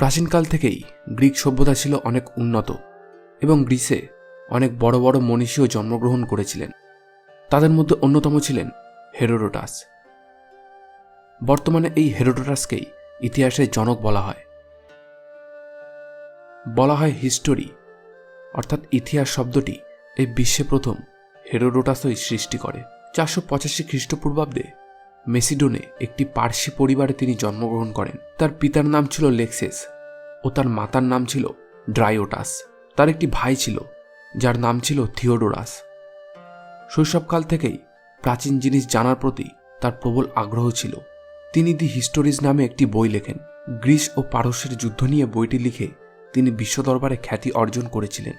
প্রাচীনকাল থেকেই গ্রিক সভ্যতা ছিল অনেক উন্নত এবং গ্রিসে অনেক বড় বড় মনীষীও জন্মগ্রহণ করেছিলেন। তাদের মধ্যে অন্যতম ছিলেন হেরোডোটাস। বর্তমানে এই হেরোডোটাসকেই ইতিহাসের জনক বলা হয়। বলা হয় হিস্টোরি, অর্থাৎ ইতিহাস শব্দটি এই বিশ্বে প্রথম হেরোডোটাসই সৃষ্টি করে। চারশো পঁচাশি খ্রিস্টপূর্বাব্দে মেসিডোনে একটি পার্সি পরিবারে তিনি জন্মগ্রহণ করেন। তার পিতার নাম ছিল লেক্সেস ও তার মাতার নাম ছিল ড্রাইওটাস তার একটি ভাই ছিল, যার নাম ছিল থিওডোরাস। শৈশবকাল থেকেই প্রাচীন জিনিস জানার প্রতি তার প্রবল আগ্রহ ছিল। তিনি দি হিস্টোরিজ নামে একটি বই লেখেন। গ্রিস ও পারস্যের যুদ্ধ নিয়ে বইটি লিখে তিনি বিশ্ব দরবারে খ্যাতি অর্জন করেছিলেন।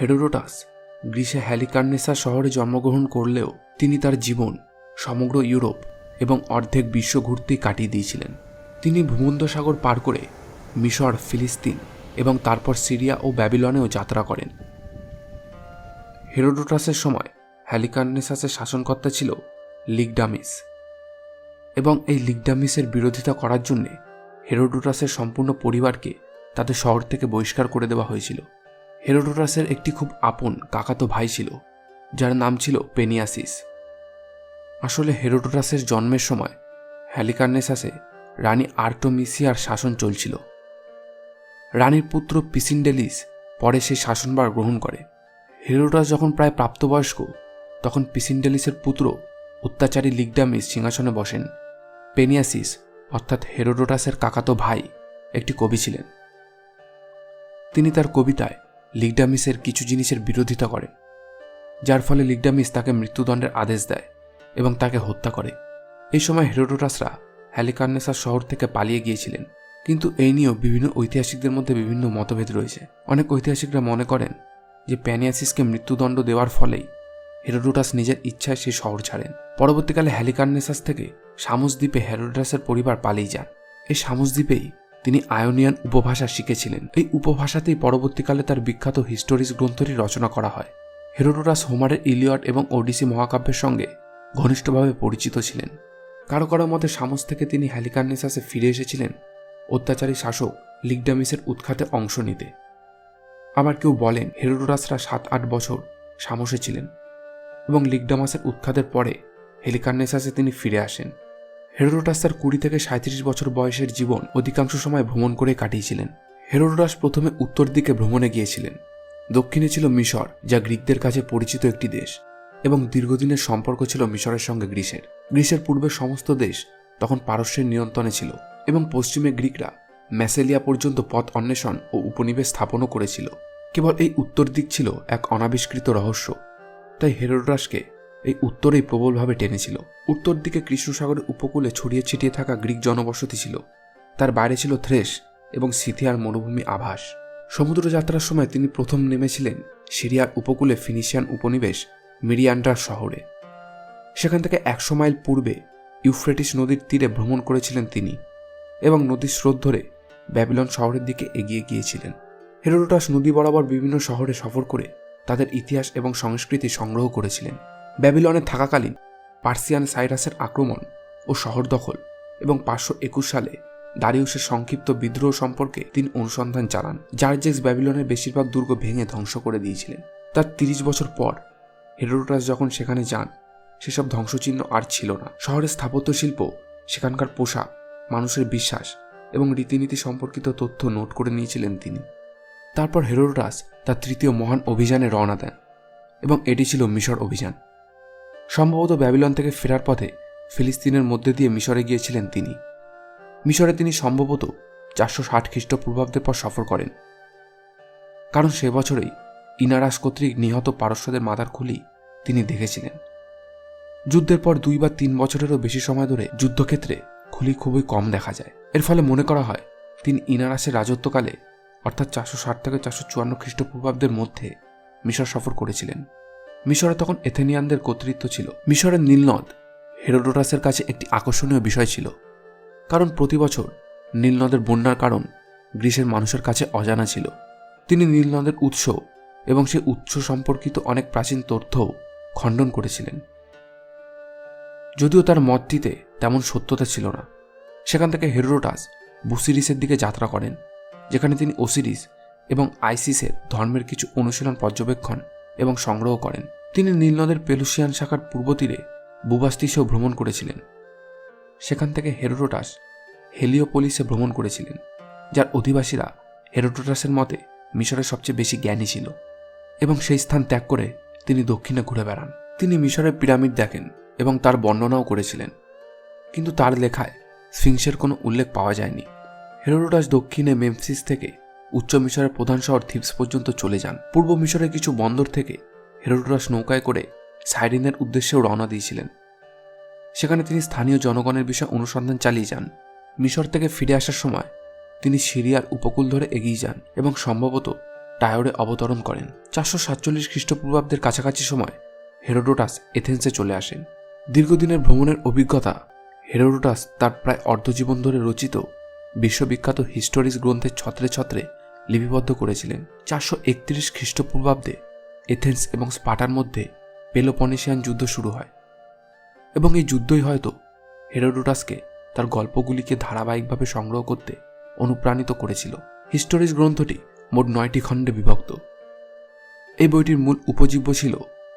হেডোডোটাস গ্রিসে হ্যালিকার্নেসা শহরে জন্মগ্রহণ করলেও তিনি তার জীবন সমগ্র ইউরোপ এবং অর্ধেক বিশ্ব ঘুরতেই কাটিয়ে দিয়েছিলেন। তিনি ভূমধ্যসাগর পার করে মিশর, ফিলিস্তিন এবং তারপর সিরিয়া ও ব্যাবিলনেও যাত্রা করেন। হেরোডোটাসের সময় হ্যালিকার্নেসাসের শাসনকর্তা ছিল লিগডামিস এবং এই লিগডামিসের বিরোধিতা করার জন্যে হেরোডোটাসের সম্পূর্ণ পরিবারকে তাদের শহর থেকে বহিষ্কার করে দেওয়া হয়েছিল। হেরোডোটাসের একটি খুব আপন কাকাতো ভাই ছিল, যার নাম ছিল পেনিয়াসিস। আসলে হেরোডোটাসের জন্মের সময় হ্যালিকার্নেসাসে রানী আর্টোমিসিয়ার শাসন চলছিল। রানীর পুত্র পিসিন্ডেলিস পরে সেই শাসনভার গ্রহণ করে। হেরোডোটাস যখন প্রায় প্রাপ্তবয়স্ক, তখন পিসিন্ডেলিসের পুত্র অত্যাচারী লিগডামিস সিংহাসনে বসেন। পেনিয়াসিস, অর্থাৎ হেরোডোটাসের কাকাতো ভাই, একটি কবি ছিলেন। তিনি তার কবিতায় লিগডামিসের কিছু জিনিসের বিরোধিতা করেন, যার ফলে লিগডামিস তাকে মৃত্যুদণ্ডের আদেশ দেয়। এবং তাকে হত্যা করে। এই সময় হেরোডোটাসরা হ্যালিকার্নেসার শহর থেকে পালিয়ে গিয়েছিলেন। কিন্তু এই নিয়েও বিভিন্ন ঐতিহাসিকদের মধ্যে বিভিন্ন মতভেদ রয়েছে। অনেক ঐতিহাসিকরা মনে করেন যে প্যানিয়াসিসকে মৃত্যুদণ্ড দেওয়ার ফলেই হেরোডোটাস নিজের ইচ্ছায় সেই শহর ছাড়েন। পরবর্তীকালে হ্যালিকার্নেসাস থেকে সামুস দ্বীপে হেরোডোটাসের পরিবার পালিয়ে যান। এই সামুস দ্বীপেই তিনি আয়োনিয়ান উপভাষা শিখেছিলেন। এই উপভাষাতেই পরবর্তীকালে তার বিখ্যাত হিস্টোরিস গ্রন্থটি রচনা করা হয়। হেরোডোটাস হোমারের ইলিয়ট এবং ওডিসি মহাকাব্যের সঙ্গে ঘনিষ্ঠভাবে পরিচিত ছিলেন। কারও কারও মতে সামস থেকে তিনি হ্যালিকার্নেসাসে ফিরে এসেছিলেন। অত্যাচারী শাসক লিগডামিসের উৎখাতে অংশ নিতে। আবার কেউ বলেন হেরোডোরাসরা সাত আট বছর সামসে ছিলেন এবং লিগডামাসের উৎখাতের পরে হেলিকার্নেসাসে তিনি ফিরে আসেন। হেরোডোটাস তার কুড়ি থেকে সাঁত্রিশ বছর বয়সের জীবন অধিকাংশ সময় ভ্রমণ করে কাটিয়েছিলেন। হেরোডোটাস প্রথমে উত্তর দিকে ভ্রমণে গিয়েছিলেন। দক্ষিণে ছিল মিশর, যা গ্রিকদের কাছে পরিচিত একটি দেশ। এবং দীর্ঘদিনের সম্পর্ক ছিল মিশরের সঙ্গে গ্রিসের। গ্রিসের পূর্বে সমস্ত দেশ তখন পারস্যের নিয়ন্ত্রণে ছিল এবং পশ্চিমে গ্রিকরা ম্যাসেলিয়া পর্যন্ত পথ অন্বেষণ ও উপনিবেশ স্থাপনও করেছিল। কেবল এই উত্তর দিক ছিল এক অনাবিষ্কৃত রহস্য। তাই হেরোড্রাসকে এই উত্তরেই প্রবলভাবে টেনেছিল। উত্তর দিকে কৃষ্ণসাগরের উপকূলে ছড়িয়ে ছিটিয়ে থাকা গ্রিক জনবসতি ছিল। তার বাইরে ছিল থ্রেস এবং সিথিয়ার মরুভূমি আভাস। সমুদ্র যাত্রার সময় তিনি প্রথম নেমেছিলেন সিরিয়ার উপকূলে ফিনিশিয়ান উপনিবেশ মিরিয়ান্ডার শহরে। সেখান থেকে একশো মাইল পূর্বে ইউফ্রেটিস নদীর তীরে ভ্রমণ করেছিলেন তিনি এবং নদীর স্রোত ধরে ব্যাবিলন শহরের দিকে এগিয়ে গিয়েছিলেন। হেরোডোটাস নদী বরাবর বিভিন্ন শহরে সফর করে তাদের ইতিহাস এবং সংস্কৃতি সংগ্রহ করেছিলেন। ব্যাবিলনে থাকাকালীন পার্সিয়ান সাইরাসের আক্রমণ ও শহর দখল এবং পাঁচশো একুশ সালে দারিউসের সংক্ষিপ্ত বিদ্রোহ সম্পর্কে তিনি অনুসন্ধান চালান জার্জেক্স ব্যাবিলনের বেশিরভাগ দুর্গ ভেঙে ধ্বংস করে দিয়েছিলেন। তার তিরিশ বছর পর হেরোডোটাস যখন সেখানে যান, সেসব ধ্বংসচিহ্ন আর ছিল না। শহরের স্থাপত্য শিল্প, সেখানকার পোশাক, মানুষের বিশ্বাস এবং রীতিনীতি সম্পর্কিত তথ্য নোট করে নিয়েছিলেন তিনি। তারপর হেরোডাস তার তৃতীয় মহান অভিযানে রওনা দেন এবং এটি ছিল মিশর অভিযান। সম্ভবত ব্যাবিলন থেকে ফেরার পথে ফিলিস্তিনের মধ্যে দিয়ে মিশরে গিয়েছিলেন তিনি। মিশরে তিনি সম্ভবত চারশো ষাট খ্রিস্টপূর্বাব্দের পর সফর করেন। কারণ সে বছরেই ইনারাস কর্তৃক নিহত পারস্যদের মাথার খুলি তিনি দেখেছিলেন। যুদ্ধের পর দুই বা তিন বছরেরও বেশি সময় ধরে যুদ্ধক্ষেত্রে খুলি খুবই কম দেখা যায়। এর ফলে মনে করা হয়, তিনি ইনারাসের রাজত্বকালে, অর্থাৎ চারশো ষাট থেকে চারশো চুয়ান্ন খ্রিস্টপূর্বাব্দের মধ্যে মিশর সফর করেছিলেন। মিশরে তখন এথেনিয়ানদের কর্তৃত্ব ছিল। মিশরের নীলনদ হেরোডোটাসের কাছে একটি আকর্ষণীয় বিষয় ছিল। কারণ প্রতি বছর নীলনদের বন্যার কারণ গ্রীসের মানুষের কাছে অজানা ছিল। তিনি নীলনদের উৎস এবং সেই উৎস সম্পর্কিত অনেক প্রাচীন তথ্যও খণ্ডন করেছিলেন। যদিও তার মতটিতে তেমন সত্যতা ছিল না, সেখান থেকে হেরোডোটাস বুসিরিসের দিকে যাত্রা করেন, যেখানে তিনি ওসিরিস এবং আইসিসের ধর্মের কিছু অনুশীলন পর্যবেক্ষণ এবং সংগ্রহ করেন। তিনি নীলনদের পেলুসিয়ান শাখার পূর্ব তীরে বুবাস্তিসেও ভ্রমণ করেছিলেন। সেখান থেকে হেরোডোটাস হেলিওপোলিসে ভ্রমণ করেছিলেন, যার অধিবাসীরা হেরোডোটাসের মতে মিশরের সবচেয়ে বেশি জ্ঞানী ছিল এবং সেই স্থান ত্যাগ করে তিনি দক্ষিণে ঘুরে বেড়ান। তিনি মিশরের পিরামিড দেখেন এবং তার বর্ণনাও করেছিলেন। কিন্তু তার লেখায় স্ফিংসের কোনো উল্লেখ পাওয়া যায়নি। হেরোডোটাস দক্ষিণে মেমফিস থেকে উচ্চ মিশরের প্রধান শহর থিপস পর্যন্ত চলে যান। পূর্ব মিশরের কিছু বন্দর থেকে হেরোডোটাস নৌকায় করে সাইরিনের উদ্দেশ্যেও রওনা দিয়েছিলেন। সেখানে তিনি স্থানীয় জনগণের বিষয়ে অনুসন্ধান চালিয়ে যান। মিশর থেকে ফিরে আসার সময় তিনি সিরিয়ার উপকূল ধরে এগিয়ে যান এবং সম্ভবত টায়োরে অবতরণ করেন। চারশো সাতচল্লিশ খ্রিস্টপূর্বাব্দের কাছাকাছি সময় হেরোডোটাস এথেন্সে চলে আসেন। দীর্ঘদিনের ভ্রমণের অভিজ্ঞতা হেরোডোটাস তার প্রায় অর্ধজীবন ধরে রচিত বিশ্ববিখ্যাত হিস্টোরিস গ্রন্থের ছত্রে ছত্রে লিপিবদ্ধ করেছিলেন। চারশো একত্রিশ খ্রিস্টপূর্বাব্দে এথেন্স এবং স্পাটার মধ্যে পেলোপনেশিয়ান যুদ্ধ শুরু হয় এবং এই যুদ্ধই হয়তো হেরোডোটাসকে তার গল্পগুলিকে ধারাবাহিকভাবে সংগ্রহ করতে অনুপ্রাণিত করেছিল। হিস্টোরিস গ্রন্থটি মোট নয়টি খণ্ডে বিভক্ত। এই বইটির মূল উপজীব্য ছিল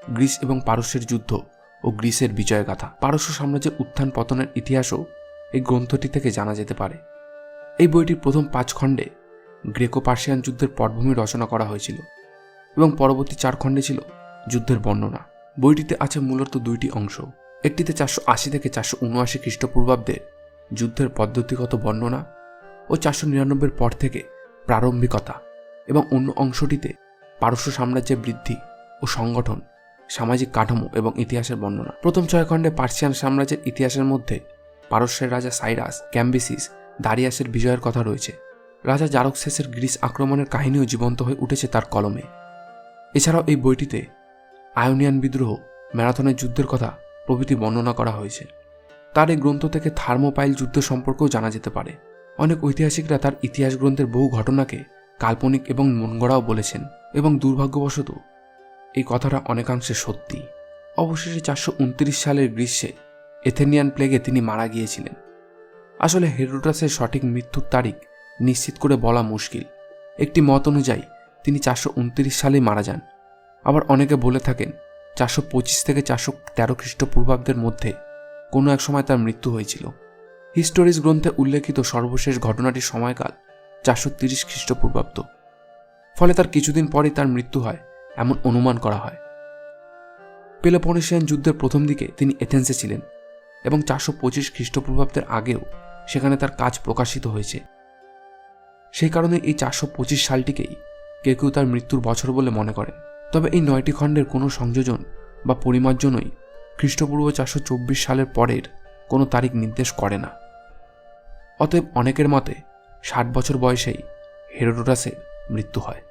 গ্রিস এবং পারস্যের যুদ্ধ ও গ্রিসের বিজয়গাথা। পারস্য সাম্রাজ্যের উত্থান পতনের ইতিহাসও এই গ্রন্থটি থেকে জানা যেতে পারে। এই বইটির প্রথম পাঁচ খণ্ডে গ্রেকো পার্সিয়ান যুদ্ধের পটভূমি রচনা করা হয়েছিল এবং পরবর্তী চার খণ্ডে ছিল যুদ্ধের বর্ণনা। বইটিতে আছে মূলত দুইটি অংশ। একটিতে চারশো আশি থেকে চারশো উনআশি খ্রিস্টপূর্বাব্দের যুদ্ধের পদ্ধতিগত বর্ণনা ও চারশো নিরানব্বইয়ের পর থেকে প্রারম্ভিকতা। এবং অন্য অংশটিতে পারস্য সাম্রাজ্যের বৃদ্ধি ও সংগঠন, সামাজিক কাঠামো এবং ইতিহাসের বর্ণনা। প্রথম ছয় খণ্ডে পার্সিয়ান সাম্রাজ্যের ইতিহাসের মধ্যে পারস্যের রাজা সাইরাস, ক্যাম্বিসিস, দারিয়াসের বিজয়ের কথা রয়েছে। রাজা জারকসেসের গ্রিস আক্রমণের কাহিনীও জীবন্ত হয়ে উঠেছে তার কলমে। এছাড়াও এই বইটিতে আয়োনিয়ান বিদ্রোহ, ম্যারাথনের যুদ্ধের কথা প্রভৃতি বর্ণনা করা হয়েছে। তার এই গ্রন্থ থেকে থার্মোপাইল যুদ্ধ সম্পর্কেও জানা যেতে পারে। অনেক ঐতিহাসিকরা তার ইতিহাস গ্রন্থের বহু ঘটনাকে কাল্পনিক এবং মনগড়াও বলেছেন এবং দুর্ভাগ্যবশত এই কথাটা অনেকাংশে সত্যি। অবশেষে চারশো উনত্রিশ সালের গ্রীষ্মে এথেনিয়ান প্লেগে তিনি মারা গিয়েছিলেন। আসলে হেরোডাসের সঠিক মৃত্যুর তারিখ নিশ্চিত করে বলা মুশকিল। একটি মত অনুযায়ী তিনি চারশো সালেই মারা যান। আবার অনেকে বলে থাকেন চারশো পঁচিশ থেকে চারশো তেরো খ্রিস্টপূর্বাব্দের মধ্যে কোনো এক সময় তার মৃত্যু হয়েছিল। হিস্টোরিস গ্রন্থে উল্লেখিত সর্বশেষ ঘটনাটির সময়কাল চারশো তিরিশ খ্রিস্টপূর্বাব্দ। ফলে তার কিছুদিন পরেই তার মৃত্যু হয়, এমন অনুমান করা হয়। পেলোপনেশিয়ান যুদ্ধের প্রথম দিকে তিনি এথেন্সে ছিলেন এবং চারশো পঁচিশ খ্রিস্টপূর্বাব্দের আগেও সেখানে তার কাজ প্রকাশিত হয়েছে। সেই কারণে এই চারশো পঁচিশ সালটিকেই কেউ কেউ তার মৃত্যুর বছর বলে মনে করেন। তবে এই নয়টি খণ্ডের কোনো সংযোজন বা পরিমার্জনই খ্রিস্টপূর্ব চারশো চব্বিশ সালের পরের কোনো তারিখ নির্দেশ করে না। অতএব অনেকের মতে ষাট বছর বয়সেই হেরোডোটাসের মৃত্যু হয়।